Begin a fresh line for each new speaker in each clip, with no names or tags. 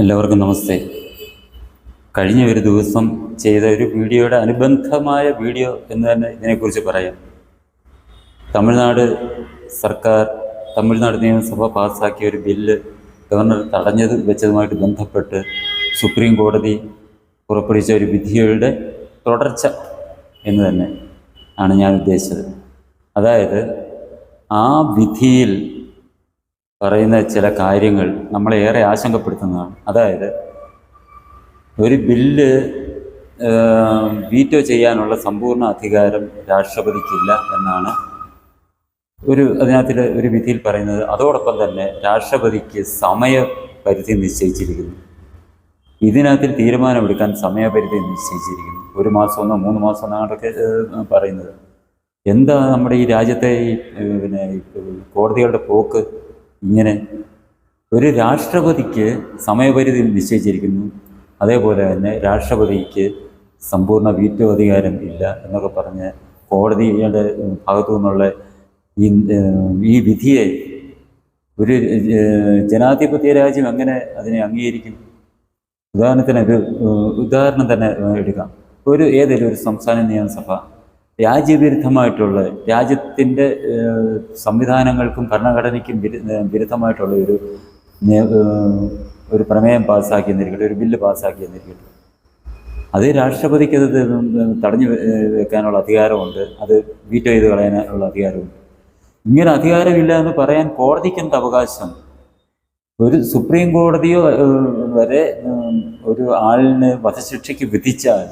എല്ലാവർക്കും നമസ്തേ. കഴിഞ്ഞ ഒരു ദിവസം ചെയ്ത ഒരു വീഡിയോയുടെ അനുബന്ധമായ വീഡിയോ എന്ന് തന്നെ ഇതിനെക്കുറിച്ച് പറയാം. തമിഴ്നാട് സർക്കാർ തമിഴ്നാട് നിയമസഭ പാസ്സാക്കിയ ഒരു ബില്ല് ഗവർണർ തടഞ്ഞത് വെച്ചതുമായിട്ട് ബന്ധപ്പെട്ട് സുപ്രീം കോടതി പുറപ്പെടുവിച്ച ഒരു വിധിയുടെ തുടർച്ച എന്ന് തന്നെ ആണ് ഞാൻ ഉദ്ദേശിച്ചത്. അതായത് ആ വിധിയിൽ പറയുന്ന ചില കാര്യങ്ങൾ നമ്മളെ ഏറെ ആശങ്കപ്പെടുത്തുന്നതാണ്. അതായത് ഒരു ബില്ല് വീറ്റോ ചെയ്യാനുള്ള സമ്പൂർണ അധികാരം രാഷ്ട്രപതിക്കില്ല എന്നാണ് ഒരു അതിനകത്തിൽ ഒരു വിധിയിൽ പറയുന്നത്. അതോടൊപ്പം തന്നെ രാഷ്ട്രപതിക്ക് സമയപരിധി നിശ്ചയിച്ചിരിക്കുന്നു. ഇതിനകത്തിൽ തീരുമാനമെടുക്കാൻ സമയപരിധി നിശ്ചയിച്ചിരിക്കുന്നു. ഒരു മാസമെന്നോ മൂന്ന് അങ്ങോട്ടൊക്കെ ഏഹ്, പറയുന്നത്. എന്താ നമ്മുടെ ഈ രാജ്യത്തെ പിന്നെ കോടതികളുടെ പോക്ക്? ഇങ്ങനെ ഒരു രാഷ്ട്രപതിക്ക് സമയപരിധി നിശ്ചയിച്ചിരിക്കുന്നു. അതേപോലെ തന്നെ രാഷ്ട്രപതിക്ക് സമ്പൂർണ വീറ്റോ അധികാരം ഇല്ല എന്നൊക്കെ പറഞ്ഞ് കോടതിയുടെ ഭാഗത്തു നിന്നുള്ള ഈ ഈ വിധിയെ ഒരു ജനാധിപത്യ രാജ്യം എങ്ങനെ അതിനെ അംഗീകരിക്കും? ഉദാഹരണത്തിന് ഒരു ഉദാഹരണം തന്നെ എടുക്കാം. ഒരു ഏതെങ്കിലും ഒരു സംസ്ഥാന നിയമസഭ രാജ്യവിരുദ്ധമായിട്ടുള്ള രാജ്യത്തിന്റെ സംവിധാനങ്ങൾക്കും ഭരണഘടനയ്ക്കും വിരുദ്ധമായിട്ടുള്ള ഒരു ഒരു പ്രമേയം പാസ്സാക്കി എന്നിരിക്കട്ടെ ഒരു ബില്ല് പാസ്സാക്കി എന്നിരിക്കട്ടെ അത് രാഷ്ട്രപതിക്ക് അത് തടഞ്ഞു വെക്കാനുള്ള അധികാരമുണ്ട്. അത് വീറ്റോ ചെയ്ത് കളയാനുള്ള അധികാരമുണ്ട്. ഇങ്ങനെ അധികാരമില്ല എന്ന് പറയാൻ കോടതിക്ക് എന്ത് അവകാശം? ഒരു സുപ്രീം കോടതിയോ വരെ ഒരു ആളിന് വധശിക്ഷയ്ക്ക് വിധിച്ചാൽ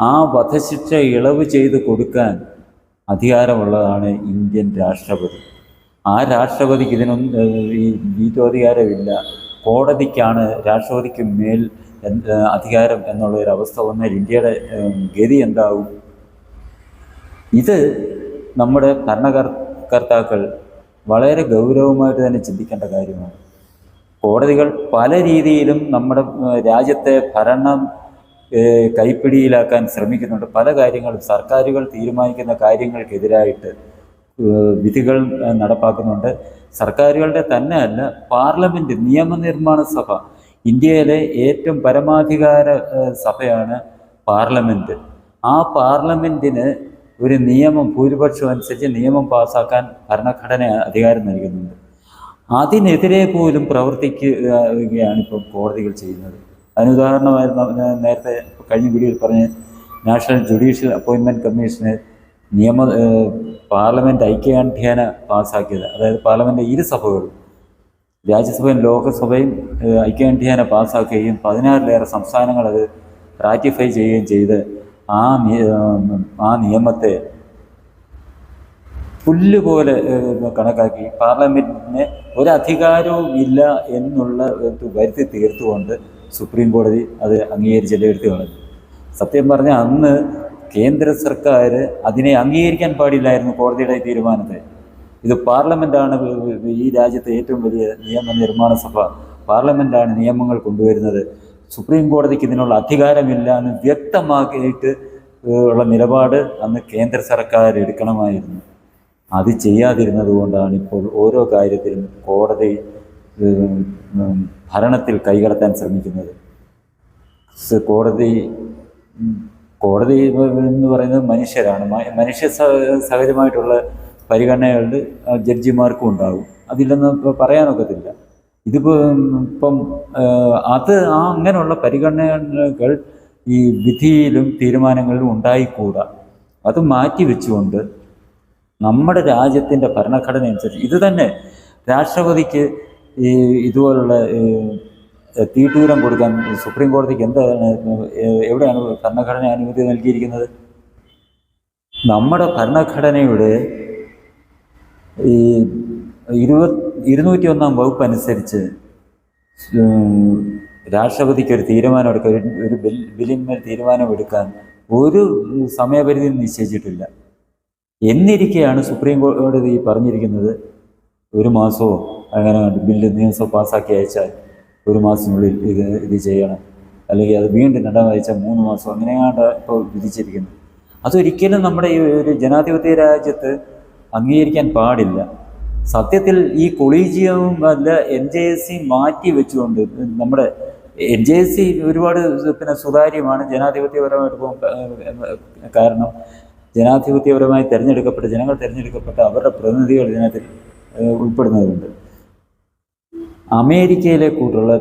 ആ വധശിക്ഷ ഇളവ് ചെയ്ത് കൊടുക്കാൻ അധികാരമുള്ളതാണ് ഇന്ത്യൻ രാഷ്ട്രപതി. ആ രാഷ്ട്രപതിക്ക് ഇതിനൊന്നും ഈ വീറ്റോ അധികാരമില്ല കോടതിക്കാണ് രാഷ്ട്രപതിക്ക് മേൽ അധികാരം എന്നുള്ളൊരവസ്ഥ വന്നാൽ ഇന്ത്യയുടെ ഗതി എന്താവും? ഇത് നമ്മുടെ ഭരണകർത്താക്കൾ വളരെ ഗൗരവമായിട്ട് തന്നെ ചിന്തിക്കേണ്ട കാര്യമാണ്. കോടതികൾ പല രീതിയിലും നമ്മുടെ രാജ്യത്തെ ഭരണം കൈപ്പിടിയിലാക്കാൻ ശ്രമിക്കുന്നുണ്ട്. പല കാര്യങ്ങളും സർക്കാരുകൾ തീരുമാനിക്കുന്ന കാര്യങ്ങൾക്കെതിരായിട്ട് വിധികൾ നടപ്പാക്കുന്നുണ്ട്. സർക്കാരുകളുടെ തന്നെ അല്ല പാർലമെന്റ് നിയമനിർമ്മാണ സഭ ഇന്ത്യയിലെ ഏറ്റവും പരമാധികാര സഭയാണ് പാർലമെന്റ് ആ പാർലമെന്റിന് ഒരു നിയമം ഭൂരിപക്ഷം അനുസരിച്ച് നിയമം പാസ്സാക്കാൻ ഭരണഘടന അധികാരം നൽകുന്നുണ്ട്. അതിനെതിരെ പോലും പ്രവർത്തിക്കുകയാണ് ഇപ്പം കോടതികൾ ചെയ്യുന്നത്. അതിനുദാഹരണമായി ന- നേരത്തെ കഴിഞ്ഞ വീഡിയോയിൽ പറഞ്ഞ് നാഷണൽ ജുഡീഷ്യൽ അപ്പോയിൻമെന്റ് കമ്മീഷന് നിയമ പാർലമെന്റ് ഐക്യകണ്ഠ്യേന പാസ്സാക്കിയത് അതായത് പാർലമെന്റ് ഇരു സഭകളും രാജ്യസഭയും ലോകസഭയും ഐക്യകണ്ഠ്യേന പാസ്സാക്കുകയും പതിനാറിലേറെ സംസ്ഥാനങ്ങൾ അത് റാറ്റിഫൈ ചെയ്യുകയും ചെയ്ത് ആ ആ നിയമത്തെ പുല്ല് പോലെ കണക്കാക്കി. പാർലമെന്റിന് ഒരധികാരവും ഇല്ല എന്നുള്ള വരുത്തി തീർത്തുകൊണ്ട് സുപ്രീം കോടതി അത് അംഗീകരിച്ചല്ലേ എടുത്തു കളഞ്ഞു. സത്യം പറഞ്ഞാൽ അന്ന് കേന്ദ്ര സർക്കാർ അതിനെ അംഗീകരിക്കാൻ പാടില്ലായിരുന്നു കോടതിയുടെ തീരുമാനത്തെ. ഇത് പാർലമെന്റാണ് ഈ രാജ്യത്തെ ഏറ്റവും വലിയ നിയമ നിർമ്മാണ സഭ. പാർലമെന്റാണ് നിയമങ്ങൾ കൊണ്ടുവരുന്നത്. സുപ്രീം കോടതിക്ക് ഇതിനുള്ള അധികാരമില്ല എന്ന് വ്യക്തമാക്കിയിട്ട് ഉള്ള നിലപാട് അന്ന് കേന്ദ്ര സർക്കാർ എടുക്കണമായിരുന്നു. അത് ചെയ്യാതിരുന്നത് കൊണ്ടാണ് ഇപ്പോൾ ഓരോ കാര്യത്തിലും കോടതി ഭരണത്തിൽ കൈകടത്താൻ ശ്രമിക്കുന്നത്. കോടതി കോടതി എന്ന് പറയുന്നത് മനുഷ്യരാണ്. മനുഷ്യ സഹജമായിട്ടുള്ള പരിഗണനകളുടെ ജഡ്ജിമാർക്കും ഉണ്ടാകും. അതില്ലെന്ന് പറയാനൊക്കത്തില്ല. ഇതിപ്പോൾ ഇപ്പം അത് ആ അങ്ങനെയുള്ള പരിഗണനകൾ ഈ വിധിയിലും തീരുമാനങ്ങളിലും ഉണ്ടായിക്കൂടാ. അത് മാറ്റി വെച്ചുകൊണ്ട് നമ്മുടെ രാജ്യത്തിന്റെ ഭരണഘടന അനുസരിച്ച് ഇത് തന്നെ രാഷ്ട്രപതിക്ക് ഈ ഇതുപോലുള്ള തീട്ടൂരം കൊടുക്കാൻ സുപ്രീം കോടതിക്ക് എന്താണ് എവിടെയാണ് ഭരണഘടന അനുമതി നൽകിയിരിക്കുന്നത്? നമ്മുടെ ഭരണഘടനയുടെ ഈ ഇരുപത് ഇരുന്നൂറ്റി ഒന്നാം വകുപ്പ് അനുസരിച്ച് രാഷ്ട്രപതിക്ക് ഒരു തീരുമാനം എടുക്കാൻ ഒരു ബിൽ ബില്ലിന്മേൽ തീരുമാനം എടുക്കാൻ ഒരു സമയപരിധി നിശ്ചയിച്ചിട്ടില്ല. എന്നിരിക്കെയാണ് സുപ്രീം കോടതി പറഞ്ഞിരിക്കുന്നത് ഒരു മാസമോ അങ്ങനെ ബില്ല് നിയമസഭ പാസ്സാക്കി അയച്ചാൽ ഒരു മാസത്തിനുള്ളിൽ ഇത് ഇത് ചെയ്യണം. അല്ലെങ്കിൽ അത് വീണ്ടും രണ്ടാം അയച്ചാൽ മൂന്ന് മാസം അങ്ങനെയാണ് ഇപ്പോൾ വിധിച്ചിരിക്കുന്നത് അതൊരിക്കലും നമ്മുടെ ഈ ഒരു ജനാധിപത്യ രാജ്യത്ത് അംഗീകരിക്കാൻ പാടില്ല. സത്യത്തിൽ ഈ കൊളീജിയവും അല്ല എൻ ജെ എസ് സി മാറ്റി വെച്ചുകൊണ്ട് നമ്മുടെ എൻ ജെ എസ് സി ഒരുപാട് പിന്നെ സുതാര്യമാണ്. ജനാധിപത്യപരമായിട്ട് കാരണം ജനാധിപത്യപരമായി തിരഞ്ഞെടുക്കപ്പെട്ട ജനങ്ങൾ തിരഞ്ഞെടുക്കപ്പെട്ട അവരുടെ പ്രതിനിധികൾ ഇതിനകത്ത് ഉൾപ്പെടുന്നതുണ്ട് അമേരിക്കയിലെ കൂട്ടുള്ള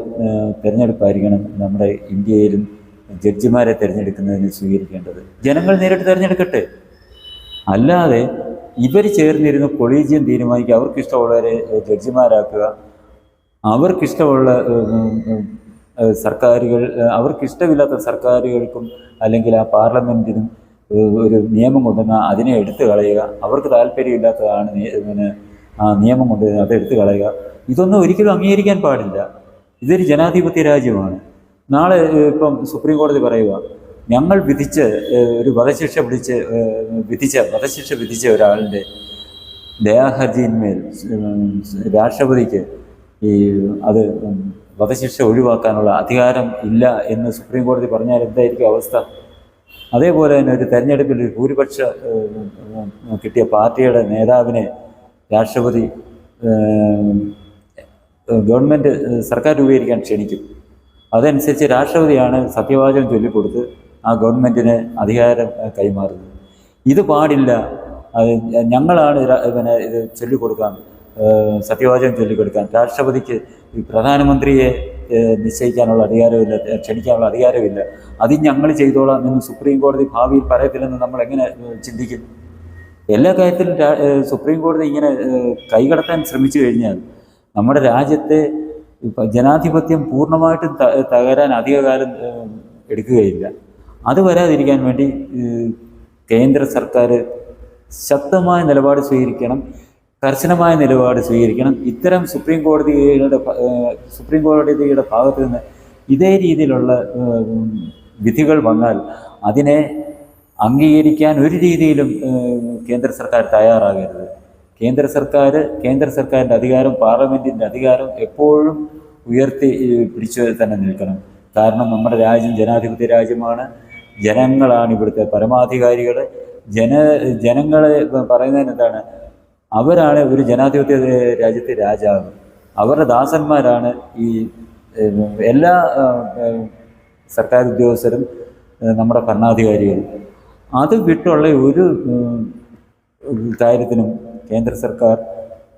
തിരഞ്ഞെടുപ്പായിരിക്കണം നമ്മുടെ ഇന്ത്യയിലും ജഡ്ജിമാരെ തിരഞ്ഞെടുക്കുന്നതിന് സ്വീകരിക്കേണ്ടത്. ജനങ്ങൾ നേരിട്ട് തിരഞ്ഞെടുക്കട്ടെ. അല്ലാതെ ഇവർ ചേർന്നിരുന്ന് കൊളീജിയം തീരുമാനിക്കുക അവർക്കിഷ്ടമുള്ളവരെ ജഡ്ജിമാരാക്കുക അവർക്കിഷ്ടമുള്ള സർക്കാരുകൾ അവർക്കിഷ്ടമില്ലാത്ത സർക്കാരുകൾക്കും അല്ലെങ്കിൽ ആ പാർലമെന്റിനും ഒരു നിയമം കൊണ്ടുവന്നാൽ അതിനെ എടുത്തു കളയുക അവർക്ക് താല്പര്യമില്ലാത്തതാണ് പിന്നെ ആ നിയമം കൊണ്ട് എടുത്തു കളയുക. ഇതൊന്നും ഒരിക്കലും അംഗീകരിക്കാൻ പാടില്ല. ഇതൊരു ജനാധിപത്യ രാജ്യമാണ്. നാളെ ഇപ്പം സുപ്രീം കോടതി പറയുക ഞങ്ങൾ വിധിച്ച് ഒരു വധശിക്ഷ പിടിച്ച് വിധിച്ച വധശിക്ഷ വിധിച്ച ഒരാളിന്റെ ദയാഹർജിന്മേൽ രാഷ്ട്രപതിക്ക് ഈ അത് വധശിക്ഷ ഒഴിവാക്കാനുള്ള അധികാരം ഇല്ല എന്ന് സുപ്രീം കോടതി പറഞ്ഞാൽ എന്തായിരിക്കും അവസ്ഥ? അതേപോലെ തന്നെ ഒരു തെരഞ്ഞെടുപ്പിൽ ഒരു ഭൂരിപക്ഷ കിട്ടിയ പാർട്ടിയുടെ നേതാവിനെ രാഷ്ട്രപതി ഗവൺമെന്റ് സർക്കാർ രൂപീകരിക്കാൻ ക്ഷണിക്കും. അതനുസരിച്ച് രാഷ്ട്രപതിയാണ് സത്യവാചകം ചൊല്ലിക്കൊടുത്ത് ആ ഗവൺമെന്റിന് അധികാരം കൈമാറുന്നത്. ഇത് പാടില്ല. അത് ഞങ്ങളാണ് പിന്നെ ഇത് ചൊല്ലിക്കൊടുക്കാൻ സത്യവാചകം ചൊല്ലിക്കൊടുക്കാൻ. രാഷ്ട്രപതിക്ക് ഈ പ്രധാനമന്ത്രിയെ നിശ്ചയിക്കാനുള്ള അധികാരമില്ല ക്ഷണിക്കാനുള്ള അധികാരമില്ല. അത് ഞങ്ങൾ ചെയ്തോളാം എന്ന് സുപ്രീം കോടതി ഭാവിയിൽ പറയത്തില്ലെന്ന് നമ്മൾ എങ്ങനെ ചിന്തിക്കും? എല്ലാ കാര്യത്തിലും സുപ്രീം കോടതി ഇങ്ങനെ കൈകടത്താൻ ശ്രമിച്ചു കഴിഞ്ഞാൽ നമ്മുടെ രാജ്യത്തെ ജനാധിപത്യം പൂർണമായിട്ടും തകരാൻ അധികകാലം എടുക്കുകയില്ല. അത് വരാതിരിക്കാൻ വേണ്ടി കേന്ദ്ര സർക്കാർ ശക്തമായ നിലപാട് സ്വീകരിക്കണം കർശനമായ നിലപാട് സ്വീകരിക്കണം. ഇത്തരം സുപ്രീം കോടതിയുടെ സുപ്രീം കോടതിയുടെ ഭാഗത്ത് നിന്ന് ഇതേ രീതിയിലുള്ള വിധികൾ വന്നാൽ അതിനെ അംഗീകരിക്കാൻ ഒരു രീതിയിലും കേന്ദ്ര സർക്കാർ തയ്യാറാകരുത്. കേന്ദ്ര സർക്കാർ കേന്ദ്ര സർക്കാരിന്റെ അധികാരം പാർലമെന്റിന്റെ അധികാരം എപ്പോഴും ഉയർത്തി പിടിച്ചു തന്നെ നിൽക്കണം. കാരണം നമ്മുടെ രാജ്യം ജനാധിപത്യ രാജ്യമാണ്. ജനങ്ങളാണ് ഇവിടുത്തെ പരമാധികാരികൾ ജന ജനങ്ങളെ പറയുന്നതിന് എന്താണ്? അവരാണ് ഒരു ജനാധിപത്യ രാജ്യത്തെ രാജാവ്. അവരുടെ ദാസന്മാരാണ് ഈ എല്ലാ സർക്കാർ ഉദ്യോഗസ്ഥരും നമ്മുടെ ഭരണാധികാരികളും അത് വിട്ടുള്ള ഒരു കാര്യത്തിനും കേന്ദ്ര സർക്കാർ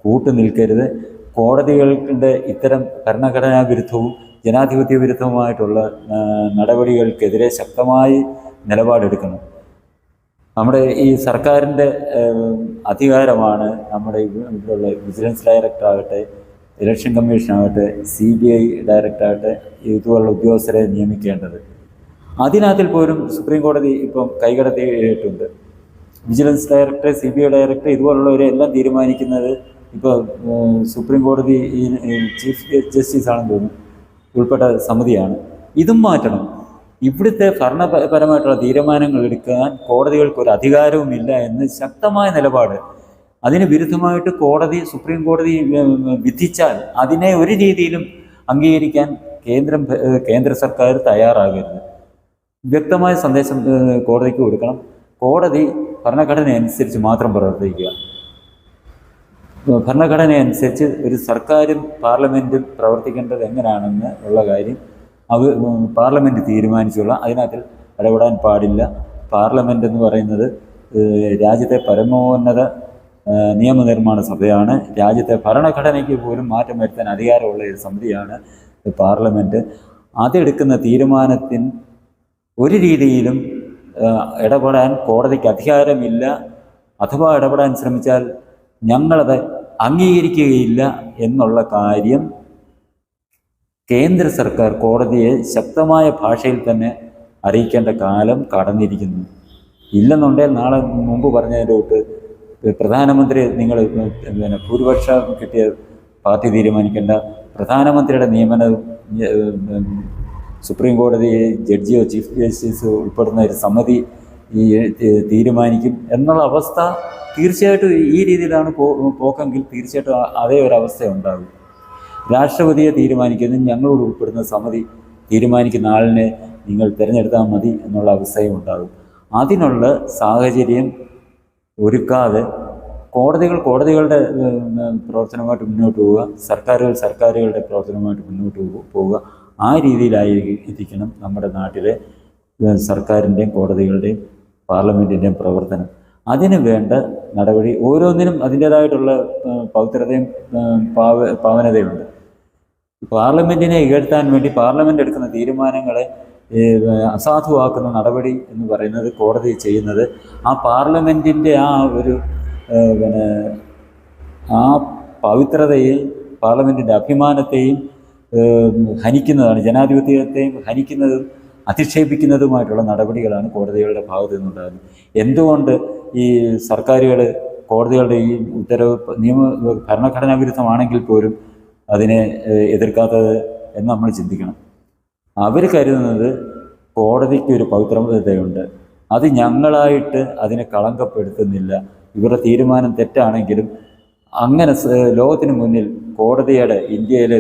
കൂട്ടു നിൽക്കരുത്. കോടതികളുടെ ഇത്തരം ഭരണഘടനാ വിരുദ്ധവും ജനാധിപത്യ വിരുദ്ധവുമായിട്ടുള്ള നടപടികൾക്കെതിരെ ശക്തമായി നിലപാടെടുക്കണം. നമ്മുടെ ഈ സർക്കാരിന്റെ അധികാരമാണ് നമ്മുടെ ഇവ- ഇവിടെയുള്ള വിജിലൻസ് ഡയറക്ടർ ആകട്ടെ ഇലക്ഷൻ കമ്മീഷൻ ആകട്ടെ സി ബി ഐ ഡയറക്ടർ ആകട്ടെ ഇതുപോലുള്ള ഉദ്യോഗസ്ഥരെ നിയമിക്കേണ്ടത്. അതിനകത്തിൽ പോലും സുപ്രീം കോടതി ഇപ്പം കൈകടത്തിയിട്ടുണ്ട് vigilance director C B I director ഇതുപോലുള്ളവരെ എല്ലാം തീരുമാനിക്കുന്നത് ഇപ്പോൾ സുപ്രീം കോടതി ചീഫ് ജസ്റ്റിസ് ആണെന്ന് തോന്നുന്നു. ഉൾപ്പെട്ട സമിതിയാണ്. ഇതും മാറ്റണം. ഇവിടുത്തെ ഭരണപരമായിട്ടുള്ള തീരുമാനങ്ങൾ എടുക്കാൻ കോടതികൾക്ക് ഒരു അധികാരവുമില്ല എന്ന് ശക്തമായ നിലപാട്. അതിന് വിരുദ്ധമായിട്ട് കോടതി സുപ്രീം കോടതി വിധിച്ചാൽ അതിനെ ഒരു രീതിയിലും അംഗീകരിക്കാൻ കേന്ദ്രം കേന്ദ്ര സർക്കാർ തയ്യാറാകരുത്. വ്യക്തമായ സന്ദേശം കോടതിക്ക് കൊടുക്കണം. കോടതി ഭരണഘടന അനുസരിച്ച് മാത്രം പ്രവർത്തിക്കുക. ഭരണഘടന അനുസരിച്ച് ഒരു സർക്കാരും പാർലമെന്റും പ്രവർത്തിക്കേണ്ടത് എങ്ങനെയാണെന്ന് ഉള്ള കാര്യം അത് പാർലമെന്റ് തീരുമാനിച്ചുള്ള അതിനകത്തിൽ ഇടപെടാൻ പാടില്ല. പാർലമെന്റ് എന്ന് പറയുന്നത് രാജ്യത്തെ പരമോന്നത നിയമനിർമ്മാണ സഭയാണ്. രാജ്യത്തെ ഭരണഘടനയ്ക്ക് പോലും മാറ്റം വരുത്താൻ അധികാരമുള്ള ഒരു സമിതിയാണ് പാർലമെന്റ് അതെടുക്കുന്ന തീരുമാനത്തിന് ഒരു രീതിയിലും ഇടപെടാൻ കോടതിക്ക് അധികാരമില്ല. അഥവാ ഇടപെടാൻ ശ്രമിച്ചാൽ ഞങ്ങളത് അംഗീകരിക്കുകയില്ല എന്നുള്ള കാര്യം കേന്ദ്ര സർക്കാർ കോടതിയെ ശക്തമായ ഭാഷയിൽ തന്നെ അറിയിക്കേണ്ട കാലം കടന്നിരിക്കുന്നു. ഇല്ലെന്നുണ്ടെങ്കിൽ നാളെ മുമ്പ് പറഞ്ഞതിന്റെ തൊട്ട് പ്രധാനമന്ത്രി നിങ്ങൾ പിന്നെ ഭൂരിപക്ഷം കിട്ടിയ പാർട്ടി തീരുമാനിക്കേണ്ട പ്രധാനമന്ത്രിയുടെ നിയമനവും ഏഹ്, സുപ്രീം കോടതി ജഡ്ജിയോ ചീഫ് ജസ്റ്റിസോ ഉൾപ്പെടുന്ന ഒരു സമിതി ഈ തീരുമാനിക്കും എന്നുള്ള അവസ്ഥ തീർച്ചയായിട്ടും ഈ രീതിയിലാണ് പോക്കെങ്കിൽ തീർച്ചയായിട്ടും അതേ ഒരു അവസ്ഥ ഉണ്ടാകും രാഷ്ട്രപതിയെ തീരുമാനിക്കുന്ന ഞങ്ങളോട് ഉൾപ്പെടുന്ന സമിതി തീരുമാനിക്കുന്ന ആളിനെ നിങ്ങൾ തിരഞ്ഞെടുത്താൽ മതി എന്നുള്ള അവസ്ഥയും ഉണ്ടാകും. അതിനുള്ള സാഹചര്യം ഒരുക്കാതെ കോടതികൾ കോടതികളുടെ പ്രവർത്തനമായിട്ട് മുന്നോട്ട് പോവുക സർക്കാരുകൾ സർക്കാരുകളുടെ പ്രവർത്തനമായിട്ട് മുന്നോട്ട് പോവുക ആ രീതിയിലായിരിക്കണം നമ്മുടെ നാട്ടിലെ സർക്കാരിന്റെയും കോടതികളുടെയും പാർലമെന്റിന്റെയും പ്രവർത്തനം. അതിന് വേണ്ട നടപടി ഓരോന്നിനും അതിന്റേതായിട്ടുള്ള പൗത്രതയും പാവ പാവനതയുണ്ട്. പാർലമെന്റിനെ ഇകഴ്ത്താൻ വേണ്ടി പാർലമെന്റ് എടുക്കുന്ന തീരുമാനങ്ങളെ അസാധുവാക്കുന്ന നടപടി എന്ന് പറയുന്നത് കോടതി ചെയ്യുന്നത് ആ പാർലമെന്റിന്റെ ആ ഒരു പിന്നെ ആ പവിത്രതയിൽ പാർലമെന്റിന്റെ അഭിമാനത്തെയും ഹനിക്കുന്നതാണ്. ജനാധിപത്യത്തെയും ഹനിക്കുന്നതും അധിക്ഷേപിക്കുന്നതുമായിട്ടുള്ള നടപടികളാണ് കോടതികളുടെ ഭാഗത്തു നിന്നുണ്ടാകുന്നത്. എന്തുകൊണ്ട് ഈ സർക്കാരുകൾ കോടതികളുടെ ഈ ഉത്തരവ് നിയമ ഭരണഘടനാ വിരുദ്ധമാണെങ്കിൽ പോലും അതിനെ എതിർക്കാത്തത് എന്ന് നമ്മൾ ചിന്തിക്കണം. അവർ കരുതുന്നത് കോടതിക്ക് ഒരു പവിത്രതയുണ്ട് അത് ഞങ്ങളായിട്ട് അതിനെ കളങ്കപ്പെടുത്തുന്നില്ല. ഇവരുടെ തീരുമാനം തെറ്റാണെങ്കിലും അങ്ങനെ ലോകത്തിന് മുന്നിൽ കോടതിയുടെ ഇന്ത്യയിലെ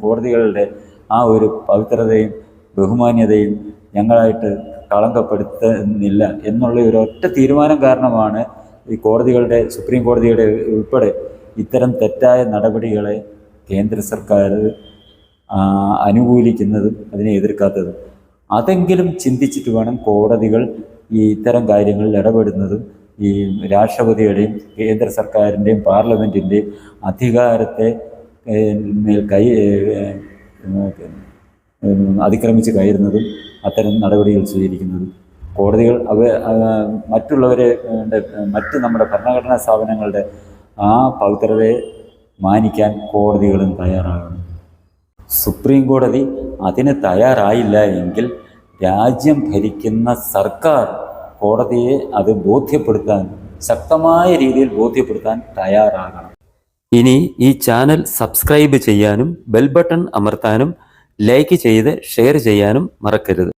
കോടതികളുടെ ആ ഒരു പവിത്രതയും ബഹുമാന്യതയും ഞങ്ങളായിട്ട് കളങ്കപ്പെടുത്തുന്നില്ല എന്നുള്ള ഒരു ഒറ്റ തീരുമാനം കാരണമാണ് ഈ കോടതികളുടെ സുപ്രീം കോടതിയുടെ ഉൾപ്പെടെ ഇത്തരം തെറ്റായ നടപടികളെ കേന്ദ്ര സർക്കാർ അനുകൂലിക്കുന്നതും അതിനെ എതിർക്കാത്തതും. അതെങ്കിലും ചിന്തിച്ചിട്ട് വേണം കോടതികൾ ഈ ഇത്തരം കാര്യങ്ങളിൽ ഇടപെടുന്നതും ഈ രാഷ്ട്രപതിയുടെയും കേന്ദ്ര സർക്കാരിന്റെയും പാർലമെന്റിന്റെയും അധികാരത്തെ മേൽ കൈ അതിക്രമിച്ച് കയറുന്നതും അത്തരം നടപടികൾ സ്വീകരിക്കുന്നതും. കോടതികൾ അവ മറ്റുള്ളവരെ മറ്റ് നമ്മുടെ ഭരണഘടനാ സ്ഥാപനങ്ങളുടെ ആ പവിത്രതയെ മാനിക്കാൻ കോടതികളും തയ്യാറാകണം. സുപ്രീം കോടതി അതിന് തയ്യാറായില്ല എങ്കിൽ രാജ്യം ഭരിക്കുന്ന സർക്കാർ കോടതിയെ അത് ബോധ്യപ്പെടുത്താൻ ശക്തമായ രീതിയിൽ ബോധ്യപ്പെടുത്താൻ തയ്യാറാകണം.
ഇനി ഈ ചാനൽ സബ്സ്ക്രൈബ് ചെയ്യാനും ബെൽ ബട്ടൺ അമർത്താനും ലൈക്ക് ചെയ്ത് ഷെയർ ചെയ്യാനും മറക്കരുത്.